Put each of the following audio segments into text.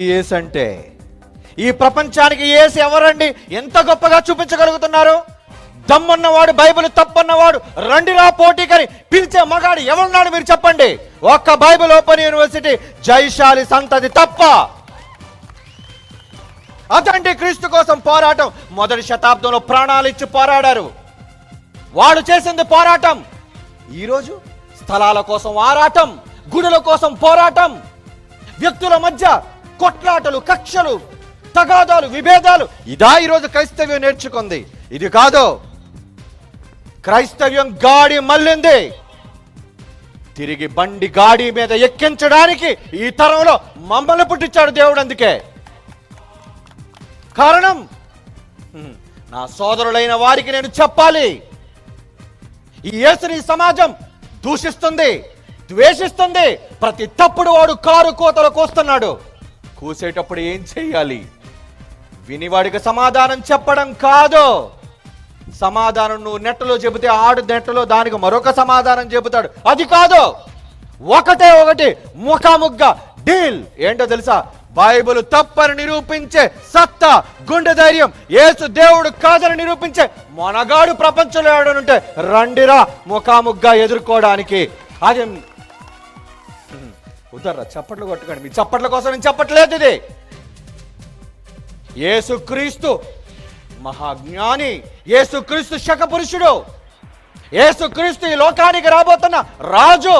ఏసు అంటే. ఈ ప్రపంచానికి ఏసు ఎవరండి? ఎంత గొప్పగా చూపించగలుగుతున్నారు? దమ్మున్నవాడు బైబిల్ తప్పన్నవాడు రండిరా పోటీకని పిలిచే మగాడు ఎవరున్నాడు మీరు చెప్పండి? ఒక్క బైబిల్ ఓపెన్ యూనివర్సిటీ జైశాలి సంతతి తప్ప. అదండి క్రీస్తు కోసం పోరాటం మొదటి శతాబ్దంలో ప్రాణాలు ఇచ్చి పోరాడారు. వాడు చేసింది పోరాటం. ఈరోజు స్థలాల కోసం ఆరాటం గుడుల కోసం పోరాటం. వ్యక్తుల మధ్య కొట్లాటలు కక్షలు తగాదాలు విభేదాలు. ఇదా ఈరోజు క్రైస్తవ్యం నేర్చుకుంది. ఇది కాదు. క్రైస్తవ్యం గాడి మళ్ళింది. తిరిగి బండి గాడి మీద ఎక్కించడానికి ఈ తరంలో మమ్మల్ని పుట్టించాడు దేవుడు అందుకే. కారణం? నా సోదరులైన వారికి నేను చెప్పాలి. ఈ యేసుని సమాజం దూషిస్తుంది ద్వేషిస్తుంది. ప్రతి తప్పుడు వాడు కారు కోతలు కోస్తున్నాడు కూసేటప్పుడు ఏం చెయ్యాలి? వినివాడికి సమాధానం చెప్పడం కాదు. సమాధానం నువ్వు నెట్టలో చెబితే ఆడు నెట్టలో దానికి మరొక సమాధానం చెబుతాడు. అది కాదు. ఒకటే ఒకటి ముఖాముగ్గా డీల్. ఏంటో తెలుసా? బైబిల్ తప్పని నిరూపించే సత్తా గుండె ధైర్యం ఏసు దేవుడు కాదని నిరూపించే మొనగాడు ప్రపంచంలో ఎవడనుంటే రండిరా ముఖాముగ్గా ఎదుర్కోవడానికి. అది ఉదర్రా చప్పట్లు కొట్టుకోండి. మీ చప్పట్ల కోసం నేను చెప్పట్లేదు ఇది. ఏసుక్రీస్తు మహాజ్ఞాని ఏసుక్రీస్తు శక పురుషుడు ఈ లోకానికి రాబోతున్న రాజు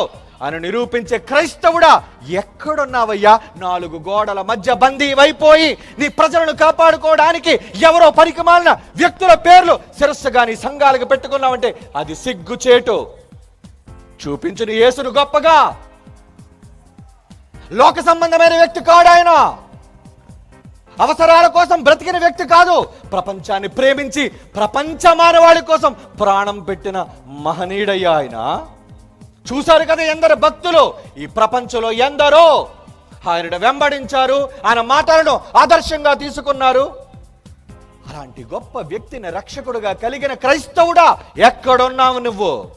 అని నిరూపించే క్రైస్తవుడా ఎక్కడున్నావయ్యా? నాలుగు గోడల మధ్య బందీ అయిపోయి నీ ప్రజలను కాపాడుకోవడానికి ఎవరో పరికమాలిన వ్యక్తుల పేర్లు శిరస్సుగా నీ సంఘాలకు పెట్టుకున్నావంటే అది సిగ్గుచేటు. చూపించిన యేసును గొప్పగా. లోక సంబంధమైన వ్యక్తి కాడు ఆయన. అవసరాల కోసం బ్రతికిన వ్యక్తి కాదు. ప్రపంచాన్ని ప్రేమించి ప్రపంచ మానవాళి కోసం ప్రాణం పెట్టిన మహనీయుడయ్యా ఆయన. చూశారు కదా ఎందరు భక్తులు? ఈ ప్రపంచంలో ఎందరో? ఆయన వెంబడించారు ఆయన మాటలను ఆదర్శంగా తీసుకున్నారు. అలాంటి గొప్ప వ్యక్తిని రక్షకుడుగా కలిగిన క్రైస్తవుడా ఎక్కడున్నావు నువ్వు?